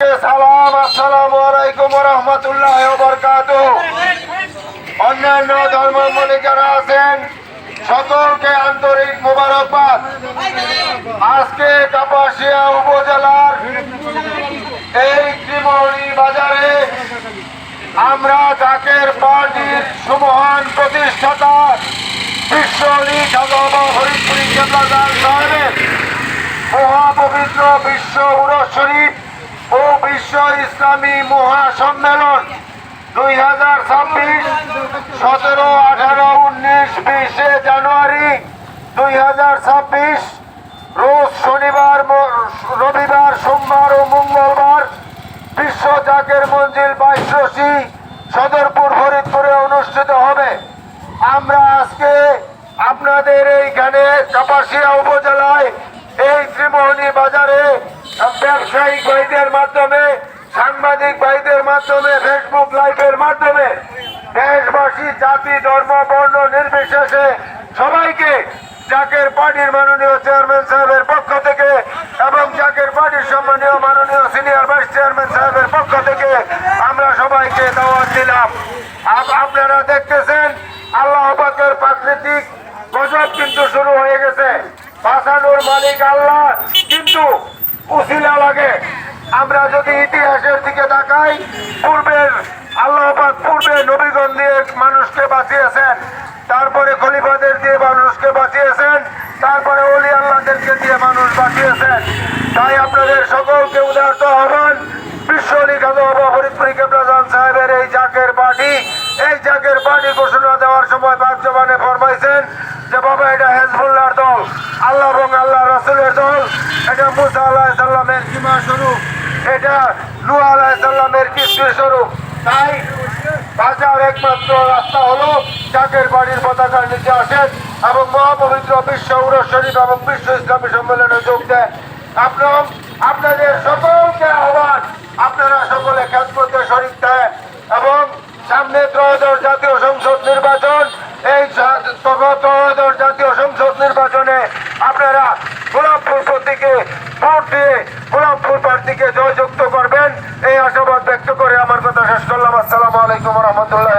সালাম, আসসালামু আলাইকুম রহমতুল্লাহ বরকাত অন্যান্য ধর্মাবলী যারা আছেন, সকলকে আন্তরিক মোবারকবাদ। আজকে কাপাসিয়া উপজেলার এই ত্রিমণি বাজারে আমরা জাকের পার্টির সুমহান প্রতিষ্ঠাতা বিশ্বলী সাধবা হরিপুরি কেবলাদার সাহেবের মহাপবিত্র বিশ্ব ও বিশ্ব ইসলামী মহাসম্মেলন দুই হাজার ছাব্বিশ, সতেরো, আঠারো, উনিশ, বিশে জানুয়ারি দুই হাজার ছাব্বিশ, রোজ শনিবার রবিবার, সোমবার ও মঙ্গলবার বিশ্ব জাকের মঞ্জিল বাইশরশি সদরপুর ফরিদপুরে অনুষ্ঠিত হবে। আমরা আজকে আপনাদের এইখানে কাপাসিয়া উপজেলায় এই ত্রিমোহনী বাজারে ব্যবসায়িক ভাইদের মাধ্যমে, সাংবাদিক ভাইদের মাধ্যমে ফেসবুক লাইভের মাধ্যমে দেশবাসী জাতি, ধর্ম, বর্ণ নির্বিশেষে সবাইকে জাকের পার্টির মাননীয় চেয়ারম্যান সাহেবের পক্ষ থেকে এবং জাকের পার্টির সম্মানীয় মাননীয় সিনিয়র ভাইস চেয়ারম্যান সাহেবের পক্ষ থেকে আমরা সবাইকে দাওয়াত দিলাম। আপনারা দেখতেছেন, আল্লাহ পাকের প্রাকৃতিক গজব কিন্তু শুরু হয়ে গেছে। বাঁচানোর মালিক আল্লাহ কিন্তু উসিলা লাগে। আমরা যদি ইতিহাসের দিকে তাকাই, পূর্বের আল্লাহ পাক পূর্বে নবীগণ দিয়ে মানুষকে বাঁচিয়েছেন, তারপরে খলিফাদের দিয়ে মানুষকে বাঁচিয়েছেন, তারপরে অলি আল্লাহদেরকে দিয়ে মানুষ বাঁচিয়েছেন। তাই আপনাদের সকলকে উদারত আহ্বান, বিশ্ব লিখাত ফরিদপুরি কেবলাজান সাহেবের এই জাকের পার্টি এই জাকের পার্টি ঘোষণা দেওয়ার সময় বাকজবানে ফরমাইছেন যে বাবা, এটা হেজবুল্লাহর দল। আল্লাহ এবং আল্লাহ রসুলের দল। এটা মুসা আল্লাহ সাল্লামের কিমা স্বরূপ। এটা নু আলাহ সাল্লামের কৃষ্ণ স্বরূপ। তাই বাজার একমাত্র রাস্তা হলো জাকের বাড়ির পতাকার নিচে আসেন এবং মহাপবিত্র বিশ্ব উরস শরীফ এবং বিশ্ব ইসলামী সম্মেলনে যোগ দেন। আপনার, আপনাদের সকলকে আহ্বান, আপনারা সকলে খেদমতে শরীর দেন এবং সামনে ত্রয়োদশ জাতীয় সংসদ নির্বাচন, এই জা- ত্র- ত্রয়োদশ জাতীয় সংসদ নির্বাচনে আপনারা প্রতীকে ভোট দিয়ে গোলাপপুর প্রার্থীকে জয়যুক্ত করবেন। এই আশাবাদ ব্যক্ত করে আমার কথা শেষ করলাম। আসসালামু আলাইকুম রহমতুল্লাহ